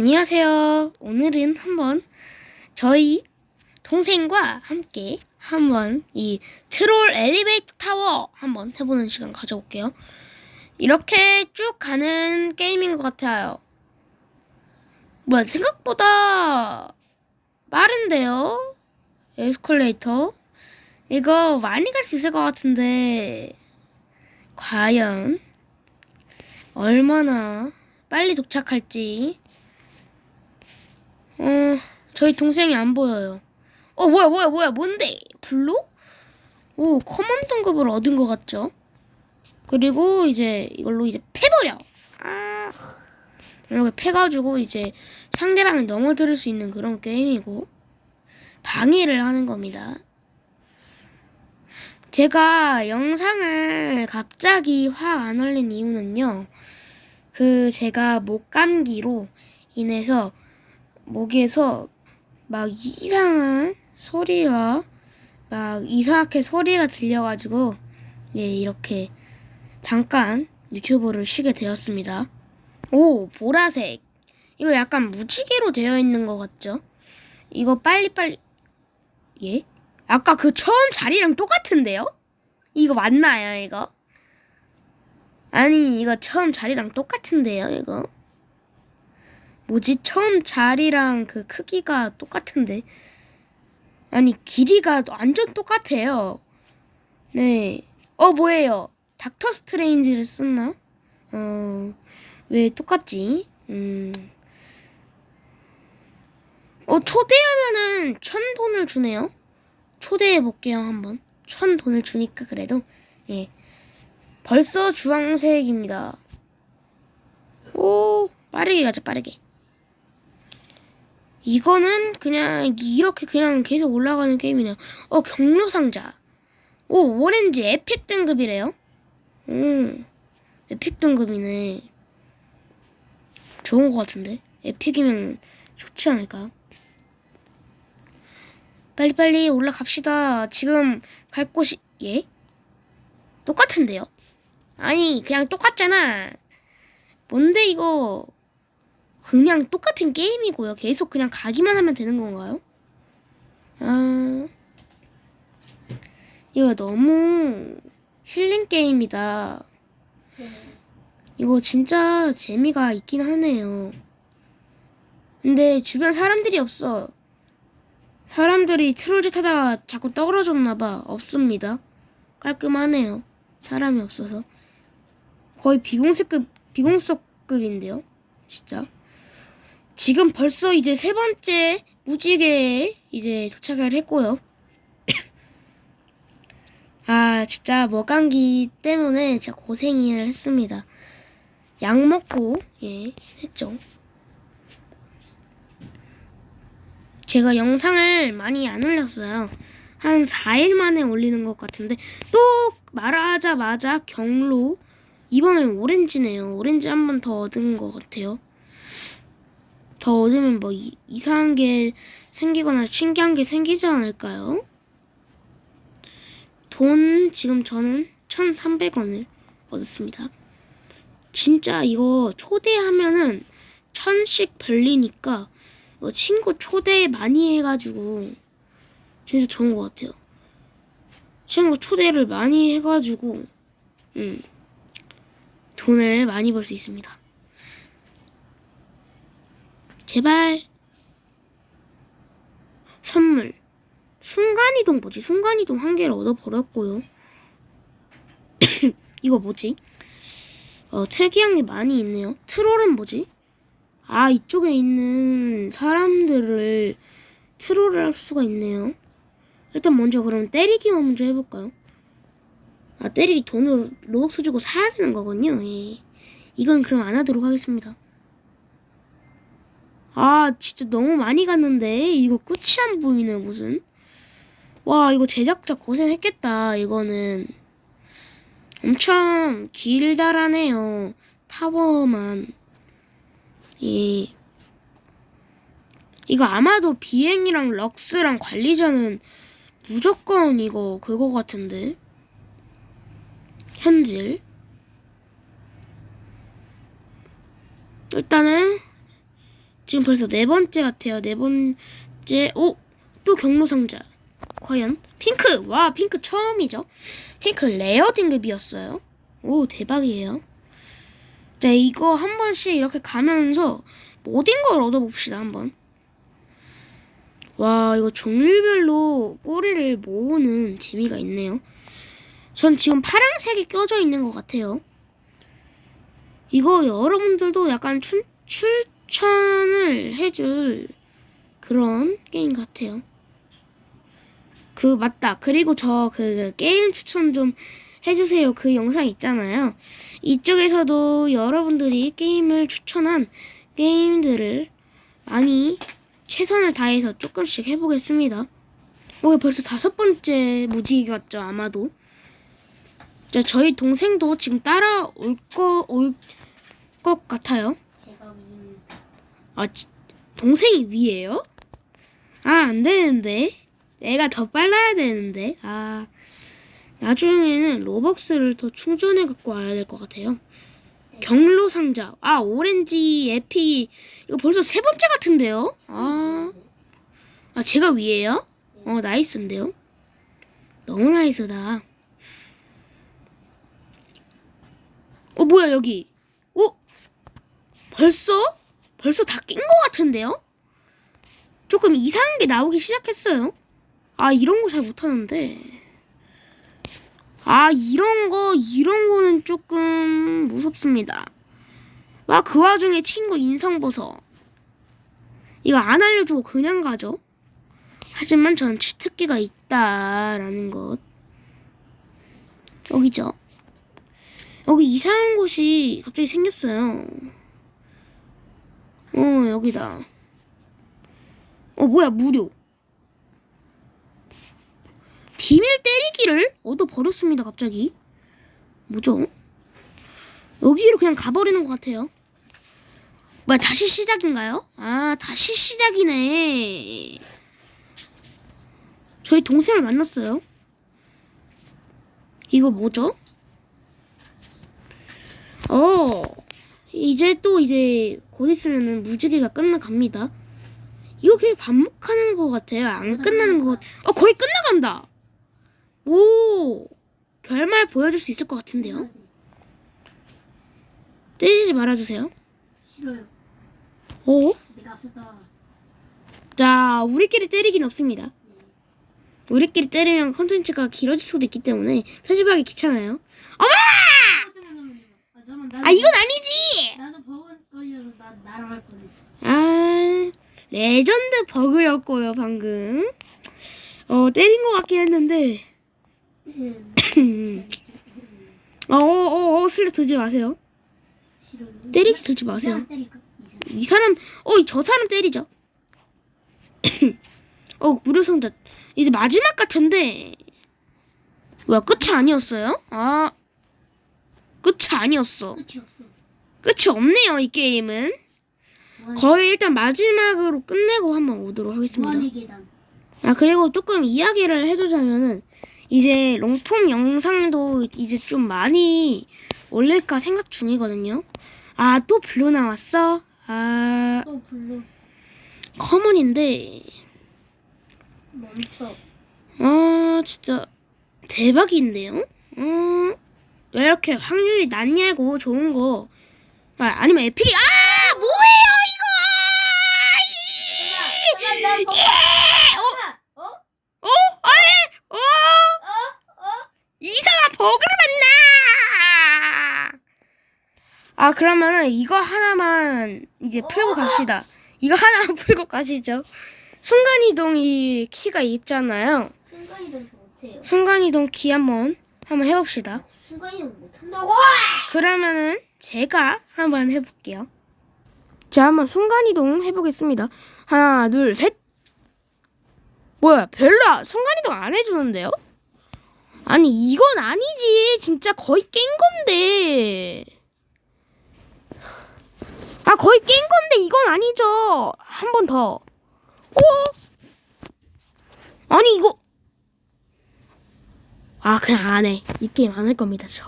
안녕하세요. 오늘은 한번 저희 동생과 함께 한번 이 트롤 엘리베이터 타워 한번 해보는 시간 가져볼게요. 이렇게 쭉 가는 게임인 것 같아요. 뭐 생각보다 빠른데요? 에스컬레이터. 이거 많이 갈 수 있을 것 같은데 과연 얼마나 빨리 도착할지 어, 저희 동생이 안 보여요. 어, 뭐야, 뭐야, 뭐야, 뭔데? 블루? 오, 커먼 등급을 얻은 것 같죠? 그리고 이제 이걸로 이제 패버려! 아, 이렇게 패가지고 이제 상대방을 넘어뜨릴 수 있는 그런 게임이고, 방해를 하는 겁니다. 제가 영상을 갑자기 확 안 올린 이유는요, 그 제가 목감기로 인해서 목에서 막 이상한 소리와 막 이상하게 소리가 들려가지고 예 이렇게 잠깐 유튜브를 쉬게 되었습니다. 오 보라색 이거 약간 무지개로 되어 있는 것 같죠? 이거 빨리빨리 예? 아까 그 처음 자리랑 똑같은데요? 이거 맞나요 이거? 아니 이거 처음 자리랑 똑같은데요 이거? 뭐지? 처음 자리랑 그 크기가 똑같은데. 아니, 길이가 완전 똑같아요. 네. 어, 뭐예요? 닥터 스트레인지를 썼나? 어, 왜 똑같지? 음. 어, 초대하면은 천 돈을 주네요. 초대해 볼게요, 한번. 천 돈을 주니까 그래도. 예. 벌써 주황색입니다. 오, 빠르게 가자, 빠르게. 이거는 그냥 이렇게 그냥 계속 올라가는 게임이네요. 어 경로 상자. 오 오렌지 에픽 등급이래요. 음 에픽 등급이네. 좋은 것 같은데 에픽이면 좋지 않을까요? 빨리빨리 올라갑시다. 지금 갈 곳이 예? 똑같은데요? 아니 그냥 똑같잖아. 뭔데 이거? 그냥 똑같은 게임이고요. 계속 그냥 가기만 하면 되는 건가요? 아, 이거 너무 힐링 게임이다. 이거 진짜 재미가 있긴 하네요. 근데 주변 사람들이 없어. 사람들이 트롤짓 하다가 자꾸 떨어졌나봐. 없습니다. 깔끔하네요. 사람이 없어서. 거의 비공세급, 비공석급인데요. 진짜. 지금 벌써 이제 세 번째 무지개에 이제 도착을 했고요. 아, 진짜 먹감기 때문에 진짜 고생을 했습니다. 약 먹고, 예, 했죠. 제가 영상을 많이 안 올렸어요. 한 4일 만에 올리는 것 같은데, 또 말하자마자 경로, 이번엔 오렌지네요. 오렌지 한 번 더 얻은 것 같아요. 더 얻으면 뭐 이, 이상한 게 생기거나 신기한 게 생기지 않을까요? 돈 지금 저는 1,300원을 얻었습니다. 진짜 이거 초대하면은 천씩 벌리니까 이거 친구 초대 많이 해가지고 진짜 좋은 것 같아요. 친구 초대를 많이 해가지고 음 돈을 많이 벌 수 있습니다. 제발. 선물. 순간이동 뭐지? 순간이동 한 개를 얻어버렸고요. 이거 뭐지? 어, 특이한 게 많이 있네요. 트롤은 뭐지? 아, 이쪽에 있는 사람들을 트롤을 할 수가 있네요. 일단 먼저 그럼 때리기만 먼저 해볼까요? 아, 때리기 돈으로 로벅스 주고 사야 되는 거군요. 예. 이건 그럼 안 하도록 하겠습니다. 아 진짜 너무 많이 갔는데. 이거 끝이 안 보이네 무슨. 와 이거 제작자 고생했겠다 이거는. 엄청 길다라네요 타워만. 예. 이거 아마도 비행이랑 럭스랑 관리자는 무조건 이거 그거 같은데. 현질. 일단은 지금 벌써 네 번째 같아요. 네 번째. 오! 또 경로 상자. 과연? 핑크! 와, 핑크 처음이죠. 핑크 레어 등급이었어요. 오, 대박이에요. 자, 이거 한 번씩 이렇게 가면서 모든 걸 얻어봅시다, 한번. 와, 이거 종류별로 꼬리를 모으는 재미가 있네요. 전 지금 파란색이 껴져 있는 것 같아요. 이거 여러분들도 약간 춘, 추천을 해줄 그런 게임 같아요. 그 맞다. 그리고 저 그 게임 추천 좀 해주세요. 그 영상 있잖아요. 이쪽에서도 여러분들이 게임을 추천한 게임들을 많이 최선을 다해서 조금씩 해보겠습니다. 어, 벌써 다섯 번째 무지개 같죠? 아마도. 자, 저희 동생도 지금 따라올 거, 올 것 같아요. 아, 지- 동생이 위에요? 아, 안 되는데. 내가 더 빨라야 되는데. 아, 나중에는 로벅스를 더 충전해 갖고 와야 될 것 같아요. 경로 상자. 아, 오렌지, 에피. 이거 벌써 세 번째 같은데요? 아, 아 제가 위에요? 어, 나이스인데요? 너무 나이스다. 어, 뭐야, 여기. 어? 벌써? 벌써 다 낀 것 같은데요? 조금 이상한 게 나오기 시작했어요. 아, 이런 거 잘 못하는데. 아, 이런 거, 이런 거는 조금 무섭습니다. 와, 그 와중에 친구 인성 보소. 이거 안 알려주고 그냥 가죠. 하지만 전 치트키가 있다라는 것. 여기죠. 여기 이상한 곳이 갑자기 생겼어요. 어, 여기다. 어, 뭐야, 무료. 비밀 때리기를 얻어버렸습니다, 갑자기. 뭐죠? 여기로 그냥 가버리는 것 같아요. 뭐야, 다시 시작인가요? 아, 다시 시작이네. 저희 동생을 만났어요. 이거 뭐죠? 어, 이제 또 이제 곧 있으면은 무지개가 끝나갑니다. 이거 그냥 반복하는 것 같아요. 안 끝나는 것. 어, 거의 끝나간다. 오, 결말 보여줄 수 있을 것 같은데요. 때리지 말아주세요. 싫어요. 어? 내가 앞섰다. 자, 우리끼리 때리긴 없습니다. 우리끼리 때리면 컨텐츠가 길어질 수도 있기 때문에 편집하기 귀찮아요. 아, 잠깐만, 아, 잠깐만. 아, 이건 아니지! 나도 버거 걸려서 나 날아갈 뻔했어. 아, 레전드 버그였고요, 방금. 어, 때린 것 같긴 했는데. 어, 어, 어, 어, 슬려 들지 마세요. 때리기 들지 마세요. 때릴까? 이 사람, 어, 저 사람 때리죠. 어, 무료 상자. 이제 마지막 같은데. 뭐야, 끝이 아니었어요? 아, 끝이 아니었어. 끝이 없어. 끝이 없네요, 이 게임은. 거의 일단 마지막으로 끝내고 한번 오도록 하겠습니다. 무한의 계단. 아, 그리고 조금 이야기를 해두자면은, 이제 롱폼 영상도 이제 좀 많이 올릴까 생각 중이거든요. 아, 또 블루 나왔어? 아, 또 블루 커먼인데, 멈춰. 아, 진짜 대박인데요? 음, 왜 이렇게 확률이 낮냐고 좋은 거. 아, 아니면 에픽이, 아! 뭐예요, 이거! 나 버거. 예! 어? 어? 어? 아니! 어? 어? 어? 이상한 버그를 만나! 아, 그러면은 이거 하나만 이제 풀고 갑시다. 이거 하나만 풀고 가시죠. 순간이동이 키가 있잖아요. 순간이동 저 못해요. 순간이동 키 한번 한번 해봅시다. 순간이동 못한다고? 그러면은 제가 한번 해볼게요. 자, 한번 순간이동 해보겠습니다. 하나, 둘, 셋. 뭐야, 별로 순간이동 안 해주는데요? 아니, 이건 아니지. 진짜 거의 깬 건데. 아, 거의 깬 건데, 이건 아니죠. 한 번 더. 오! 아니, 이거. 아, 그냥 안 해. 이 게임 안 할 겁니다, 저.